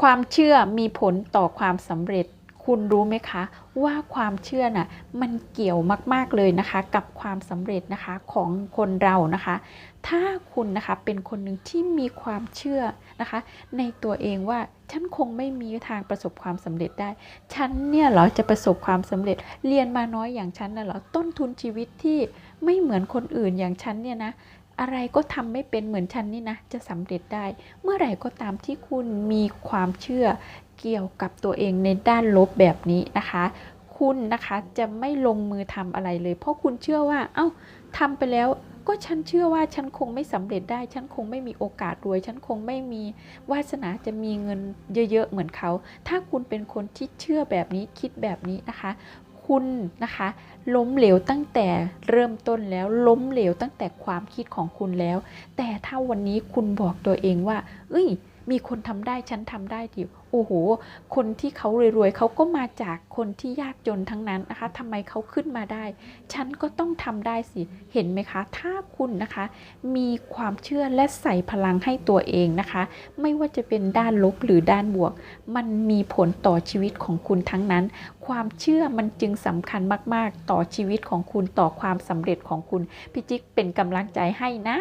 ความเชื่อมีผลต่อความสำเร็จ คุณรู้ไหมคะ ว่าความเชื่อน่ะมันเกี่ยวมาก ๆ เลยนะคะ กับความสำเร็จนะคะของคนเรานะคะ ถ้าคุณนะคะเป็นคนหนึ่งที่มีความเชื่อนะคะ ในตัวเองว่าฉันคงไม่มีทางประสบความสำเร็จได้ ฉันเนี่ยเหรอจะประสบความสำเร็จ เรียนมาน้อยอย่างฉันน่ะเหรอ ต้นทุนชีวิตที่ไม่เหมือนคนอื่นอย่างฉันเนี่ยนะ อะไรก็ทำไม่เป็นเหมือนฉันนี่นะ จะสำเร็จได้ เมื่อไหร่ก็ตามที่คุณมีความเชื่อเกี่ยวกับตัวเองในด้านลบแบบนี้นะคะ คุณนะคะจะไม่ลงมือทำอะไรเลย เพราะคุณเชื่อว่า เอ้าทำไปแล้วก็ฉันเชื่อว่าฉันคงไม่สำเร็จได้ ฉันคงไม่มีโอกาสรวย ฉันคงไม่มีวาสนาจะมีเงินเยอะๆเหมือนเขา ถ้าคุณเป็นคนที่เชื่อแบบนี้คิดแบบนี้นะคะ คุณนะคะ ล้มเหลวตั้งแต่เริ่มต้นแล้วล้มเหลวตั้งแต่ความคิดของคุณแล้ว แต่ถ้าวันนี้คุณบอกตัวเองว่า เอ้ย มีคนทำได้ฉันทำได้ดิโอ้โห คนที่เขารวยๆเขาก็มาจากคนที่ยากจนทั้งนั้นนะคะทำไมเขาขึ้นมาได้ ฉันก็ต้องทำได้สิเห็นไหมคะ ถ้าคุณนะคะ มีความเชื่อและใส่พลังให้ตัวเองนะคะ ไม่ว่าจะเป็นด้านลบหรือด้านบวก มันมีผลต่อชีวิตของคุณทั้งนั้น ความเชื่อมันจึงสำคัญมาก ๆ ต่อชีวิตของคุณต่อความสำเร็จของคุณพี่จิ๊กเป็นกำลังใจให้นะ